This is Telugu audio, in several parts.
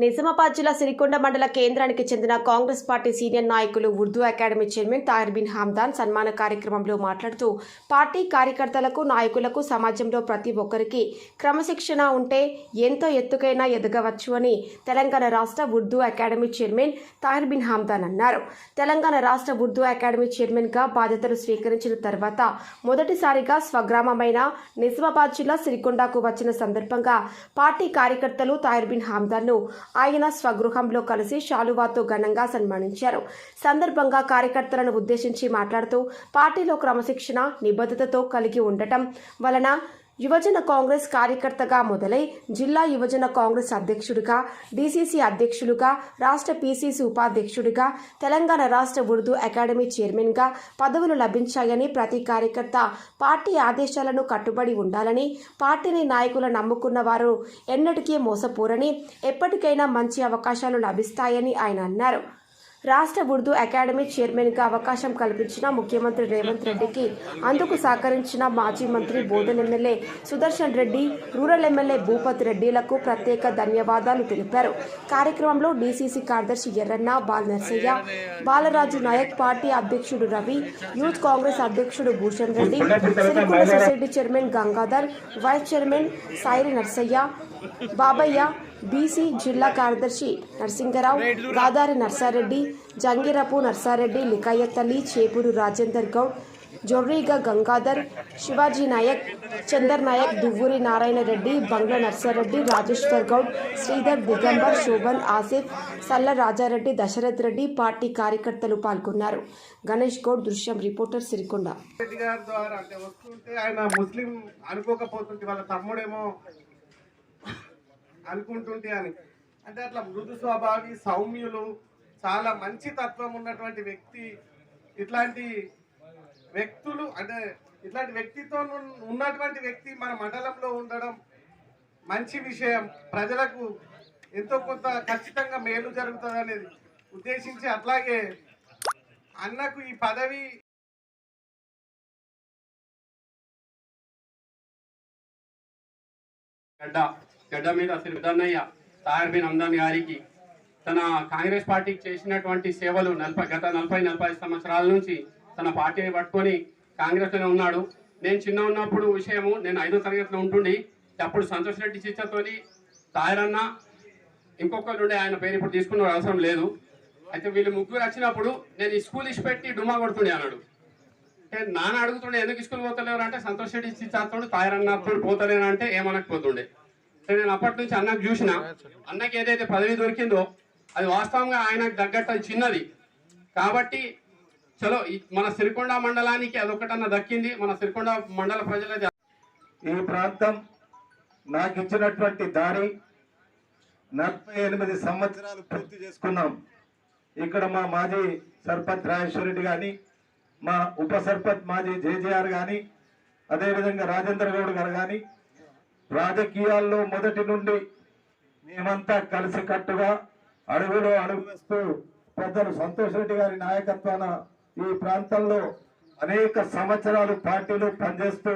నిజామాబాద్ జిల్లా సిరికొండ మండల కేంద్రానికి చెందిన కాంగ్రెస్ పార్టీ సీనియర్ నాయకులు ఉర్దూ అకాడమీ చైర్మన్ తాహిర్ బిన్ హమ్దాన్ సన్మాన కార్యక్రమంలో మాట్లాడుతూ పార్టీ కార్యకర్తలకు నాయకులకు సమాజంలో ప్రతి ఒక్కరికి క్రమశిక్షణ ఉంటే ఎంతో ఎత్తుకైనా ఎదగవచ్చు అని తెలంగాణ రాష్ట్ర ఉర్దూ అకాడమీ చైర్మన్ తాహిర్ బిన్ హమ్దాన్ అన్నారు. తెలంగాణ రాష్ట్ర ఉర్దూ అకాడమీ చైర్మన్గా బాధ్యతలు స్వీకరించిన తర్వాత మొదటిసారిగా స్వగ్రామమైన నిజామాబాద్ జిల్లా సిరికొండకు వచ్చిన సందర్భంగా పార్టీ కార్యకర్తలు తాహిర్ బిన్ హమ్దాన్ను ఆయన స్వగృహంలో కలిసి శాలువాతో ఘనంగా సన్మానించారు. సందర్భంగా కార్యకర్తలను ఉద్దేశించి మాట్లాడుతూ పార్టీలో క్రమశిక్షణ నిబద్ధతతో కలిగి ఉండటం వలన యువజన కాంగ్రెస్ కార్యకర్తగా మొదలై జిల్లా యువజన కాంగ్రెస్ అధ్యక్షుడిగా డీసీసీ అధ్యక్షులుగా రాష్ట్ర పీసీసీ ఉపాధ్యక్షుడిగా తెలంగాణ రాష్ట్ర ఉర్దూ అకాడమీ చైర్మన్గా పదవులు లభించాయని ప్రతి కార్యకర్త పార్టీ ఆదేశాలను కట్టుబడి ఉండాలని పార్టీని నాయకులు నమ్ముకున్న వారు ఎన్నటికీ మోసపోరని ఎప్పటికైనా మంచి అవకాశాలు లభిస్తాయని ఆయన అన్నారు. రాష్ట్ర ఉర్దూ అకాడమీ చైర్మన్గా అవకాశం కల్పించిన ముఖ్యమంత్రి రేవంత్ రెడ్డికి అందుకు సహకరించిన మాజీ మంత్రి Bodhan MLA Sudarshan Reddy rural MLA Bhupath రెడ్డిలకు ప్రత్యేక ధన్యవాదాలు తెలిపారు. కార్యక్రమంలో డీసీసీ కార్యదర్శి ఎర్రన్న బాల్ నర్సయ్య బాలరాజు నాయక్ పార్టీ అధ్యక్షుడు రవి యూత్ కాంగ్రెస్ అధ్యక్షుడు Bhushan Reddy Sirikonda society chairman Gangadhar vice chairman Sairi Narsaiah Babaiah BC జిల్లా కార్యదర్శి నరసింగరావు గాదారి నర్సారెడ్డి జంగిరపు నర్సారెడ్డి లికాయత్ చేపూరు రాజేందర్ గౌడ్ జొర్రీగా గంగాధర్ శివాజీ నాయక్ చందర్ నాయక్ దువ్వూరి నారాయణ రెడ్డి బంగ్లా నర్సారెడ్డి రాజేశ్వర్ గౌడ్ శ్రీధర్ దిగంబర్ శోభన్ ఆసిఫ్ సల్ల రాజారెడ్డి దశరథ్ రెడ్డి పార్టీ కార్యకర్తలు పాల్గొన్నారు. గణేష్ గౌడ్ దృశ్యం రిపోర్టర్ సిరికొండ. ఆయన ముస్లిం అనుకోకపోతుంది వాళ్ళ తమ్ముడేమో అనుకుంటుంటే అని. అంటే అట్లా మృదు స్వభావి సౌమ్యులు చాలా మంచి తత్వం ఉన్నటువంటి వ్యక్తి ఇట్లాంటి వ్యక్తులు అంటే ఇట్లాంటి వ్యక్తితో ఉన్నటువంటి వ్యక్తి మన మండలంలో ఉండడం మంచి విషయం. ప్రజలకు ఎంతో కొంత ఖచ్చితంగా మేలు జరుగుతుంది అనేది ఉద్దేశించి అట్లాగే అన్నకు ఈ పదవి గడ్డ. గడ్డ మీద శ్రీ విధన్నయ్య తాయర్ బిన్ అమ్దాన్ గారికి తన కాంగ్రెస్ పార్టీకి చేసినటువంటి సేవలు నలభై గత నలభై నలభై సంవత్సరాల నుంచి తన పార్టీని పట్టుకొని కాంగ్రెస్లోనే ఉన్నాడు. నేను చిన్న ఉన్నప్పుడు విషయము నేను ఐదో తరగతిలో ఉంటుండి అప్పుడు సంతోష్ రెడ్డి చిచ్చతోని తాయర్ అన్న ఇంకొకరు ఉండే ఆయన పేరు ఇప్పుడు తీసుకున్న అవసరం లేదు. అయితే వీళ్ళు ముగ్గురు వచ్చినప్పుడు నేను స్కూల్ ఇచ్చిపెట్టి డుమా కొడుతుండే అన్నాడు. అంటే నాన్న అడుగుతుండే ఎందుకు స్కూల్ పోతలేరు అంటే సంతోష్ రెడ్డి ఇచ్చి చేస్తాడు పోతలేనంటే ఏమనకపోతుండే. నేను అప్పటి నుంచి అన్నకు చూసిన. అన్నకి ఏదైతే పదవి దొరికిందో అది వాస్తవంగా ఆయనకు తగ్గట్టు చిన్నది. కాబట్టి చలో మన సిరికొండ మండలానికి అదొకటన్నా దక్కింది. మన సిరికొండ మండల ప్రజలది ఈ ప్రాంతం నాకు ఇచ్చినటువంటి దారి నలభై ఎనిమిది సంవత్సరాలు పూర్తి చేసుకున్నాం. ఇక్కడ మా మాజీ సర్పంచ్ రాజేశ్వరరెడ్డి కానీ మా ఉప సర్పంచ్ మాజీ జేజేఆర్ కానీ అదేవిధంగా రాజేంద్ర గౌడ్ గారు కానీ రాజకీయాల్లో మొదటి నుండి మేమంతా కలిసికట్టుగా అడుగులో అడుగు వేస్తూ పెద్దలు సంతోష్ రెడ్డి గారి నాయకత్వాన ఈ ప్రాంతంలో అనేక సంవత్సరాలు పార్టీలు పనిచేస్తూ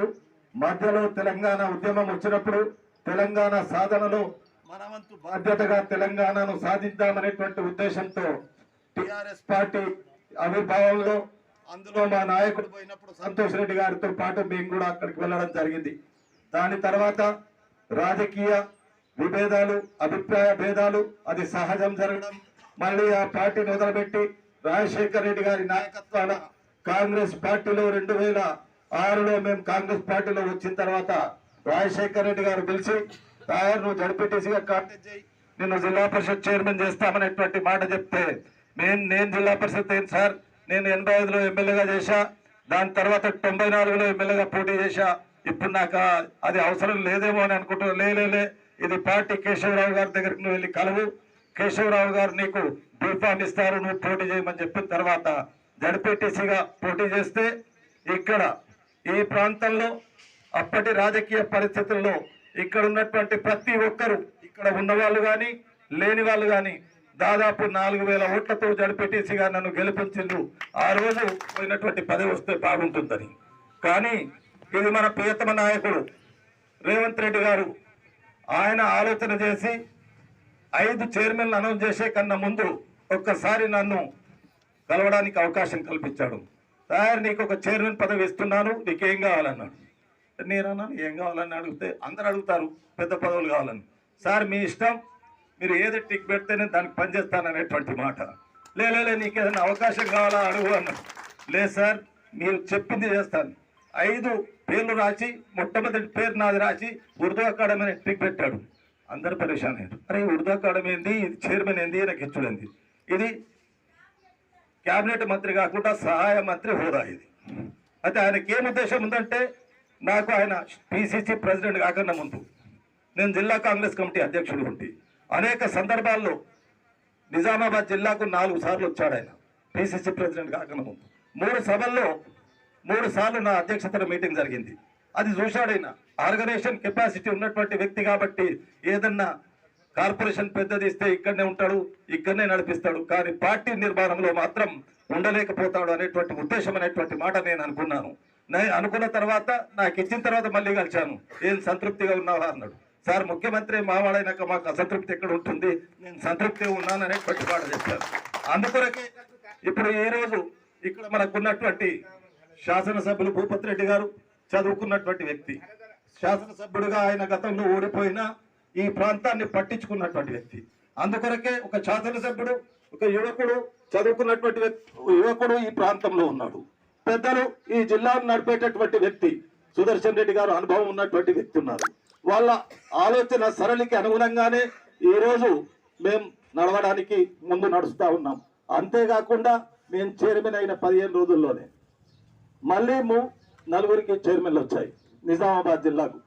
మధ్యలో తెలంగాణ ఉద్యమం వచ్చినప్పుడు తెలంగాణ సాధనలో మనవంతు బాధ్యతగా తెలంగాణను సాధిద్దామనేటువంటి ఉద్దేశంతో టిఆర్ఎస్ పార్టీ ఆవిర్భావంలో అందులో మా నాయకుడు పోయినప్పుడు సంతోష్ రెడ్డి గారితో పాటు మేము కూడా అక్కడికి వెళ్ళడం జరిగింది. దాని తర్వాత రాజకీయ విభేదాలు అభిప్రాయ భేదాలు అది సహజం జరగడం మళ్ళీ ఆ పార్టీని వదిలిపెట్టి రాజశేఖర్ రెడ్డి గారి నాయకత్వాన కాంగ్రెస్ పార్టీలో రెండు వేల ఆరులో మేము కాంగ్రెస్ పార్టీలో వచ్చిన తర్వాత రాజశేఖర్ రెడ్డి గారు పిలిచి తాయారు నువ్వు జడిపెట్టేసిగా కాంటాక్ట్ చేయి. నిన్ను జిల్లా పరిషత్ చైర్మన్ చేస్తామనేటువంటి మాట చెప్తే నేను నేను జిల్లా పరిషత్ ఏంటి సార్? నేను ఎనభై ఐదులో ఎమ్మెల్యేగా చేశా. దాని తర్వాత తొంభై నాలుగులో ఎమ్మెల్యేగా పోటీ చేశా. ఇప్పుడు నాకు అది అవసరం లేదేమో అని అనుకుంటున్నా లేలేలే లే, ఇది పార్టీ కేశవరావు గారి దగ్గరికి నువ్వు వెళ్ళి కలవు. కేశవరావు గారు నీకు బీఫామ్ ఇస్తారు నువ్వు పోటీ చేయమని చెప్పిన తర్వాత జడ్పీటీసీగా పోటీ చేస్తే ఇక్కడ ఈ ప్రాంతంలో అప్పటి రాజకీయ పరిస్థితుల్లో ఇక్కడ ఉన్నటువంటి ప్రతి ఒక్కరు ఇక్కడ ఉన్నవాళ్ళు కానీ లేని వాళ్ళు కానీ దాదాపు నాలుగు వేల ఓట్లతో జడ్పీటీసీగా నన్ను గెలిపించిండ్రు. ఆ రోజు పోయినటువంటి పదవి వస్తే బాగుంటుందని. కానీ ఇది మన ప్రియతమ నాయకుడు రేవంత్ రెడ్డి గారు. ఆయన ఆలోచన చేసి ఐదు చైర్మన్లు అనౌన్స్ చేసే కన్నా ముందు ఒక్కసారి నన్ను కలవడానికి అవకాశం కల్పించాడు. సార్ నీకు ఒక చైర్మన్ పదవి ఇస్తున్నాను నీకేం కావాలన్నాడు. నేను ఏం కావాలని అడిగితే అందరు అడుగుతారు పెద్ద పదవులు కావాలని. సార్ మీ ఇష్టం మీరు ఏది టిక్ పెడితేనే దానికి పనిచేస్తాననేటువంటి మాట. లే నీకు ఏదైనా అవకాశం కావాలా అడుగు అన్నాడు. లేదు సార్ మీరు చెప్పింది చేస్తాను. ఐదు పేర్లు రాసి మొట్టమొదటి పేరు నాది రాసి ఉర్దూ అకాడమీ అని పెట్టాడు. అందరు పరేషాన్ అయ్యారు అరే ఉర్దూ అకాడమీ ఏంది? ఇది చైర్మన్ ఏంది? నాకు ఇచ్చుడేంది ఇది క్యాబినెట్ మంత్రి కాకుండా సహాయ మంత్రి హోదా ఇది. అయితే ఆయనకి ఏం ఉద్దేశం ఉందంటే నాకు ఆయన పిసిసి ప్రెసిడెంట్ కాకుండా ముందు. నేను జిల్లా కాంగ్రెస్ కమిటీ అధ్యక్షుడు ఉంటి అనేక సందర్భాల్లో నిజామాబాద్ జిల్లాకు నాలుగు సార్లు వచ్చాడు ఆయన. పిసిసి ప్రెసిడెంట్ కాకుండా ముందు. మూడు సభల్లో మూడు సార్లు నా అధ్యక్షతన మీటింగ్ జరిగింది. అది చూశాడైనా. ఆర్గనైజేషన్ కెపాసిటీ ఉన్నటువంటి వ్యక్తి కాబట్టి ఏదన్నా కార్పొరేషన్ పెద్దది ఇస్తే ఇక్కడనే ఉంటాడు ఇక్కడనే నడిపిస్తాడు. కానీ పార్టీ నిర్మాణంలో మాత్రం ఉండలేకపోతాడు అనేటువంటి ఉద్దేశం అనేటువంటి మాట నేను అనుకున్నాను. నేను అనుకున్న తర్వాత నాకు ఇచ్చిన తర్వాత మళ్ళీ కలిశాను. ఏం సంతృప్తిగా ఉన్నావా అన్నాడు. సార్ ముఖ్యమంత్రి మావాడైనాక మాకు అసంతృప్తి ఎక్కడ ఉంటుంది? నేను సంతృప్తిగా ఉన్నాను అనేటువంటి మాట చెప్పాను అందుకొరకే ఇప్పుడు ఏ రోజు ఇక్కడ మనకున్నటువంటి శాసనసభ్యులు భూపతి రెడ్డి గారు చదువుకున్నటువంటి వ్యక్తి. శాసనసభ్యుడిగా ఆయన గతంలో ఓడిపోయిన ఈ ప్రాంతాన్ని పట్టించుకున్నటువంటి వ్యక్తి. అందుకొరకే ఒక శాసనసభ్యుడు ఒక యువకుడు చదువుకున్నటువంటి వ్యక్తి యువకుడు ఈ ప్రాంతంలో ఉన్నాడు. పెద్దలు ఈ జిల్లాను నడిపేటటువంటి వ్యక్తి సుదర్శన్ రెడ్డి గారు అనుభవం ఉన్నటువంటి వ్యక్తి ఉన్నారు. వాళ్ళ ఆలోచన సరళికి అనుగుణంగానే ఈ రోజు మేము నడవడానికి ముందు నడుస్తూ ఉన్నాం. అంతేకాకుండా మేము చైర్మన్ అయిన పదిహేను రోజుల్లోనే మళ్ళీ నలుగురికి చైర్మన్లు వచ్చాయి నిజామాబాద్ జిల్లాకు.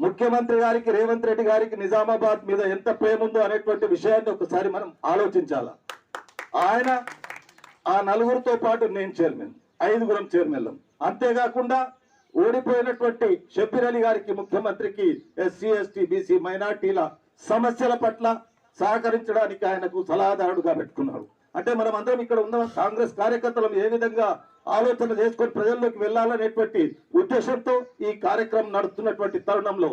ముఖ్యమంత్రి గారికి రేవంత్ రెడ్డి గారికి నిజామాబాద్ మీద ఎంత ప్రేమ ఉందో అనేటువంటి విషయాన్ని ఒకసారి మనం ఆలోచించాలా. ఆయన ఆ నలుగురితో పాటు నేను చైర్మన్ ఐదుగురం చైర్మన్లం. అంతేకాకుండా ఓడిపోయినటువంటి షబీర్ అలీ గారికి ముఖ్యమంత్రికి ఎస్సీ ఎస్టీ బీసీ మైనార్టీల సమస్యల పట్ల సహకరించడానికి ఆయనకు సలహాదారుడుగా పెట్టుకున్నాడు అంటే మనం అందరం ఇక్కడ ఉన్న కాంగ్రెస్ కార్యకర్తలం ఏ విధంగా ఆలోచన చేసుకొని ప్రజల్లోకి వెళ్ళాలనేటువంటి ఉద్దేశంతో ఈ కార్యక్రమం నడుస్తున్నటువంటి తరుణంలో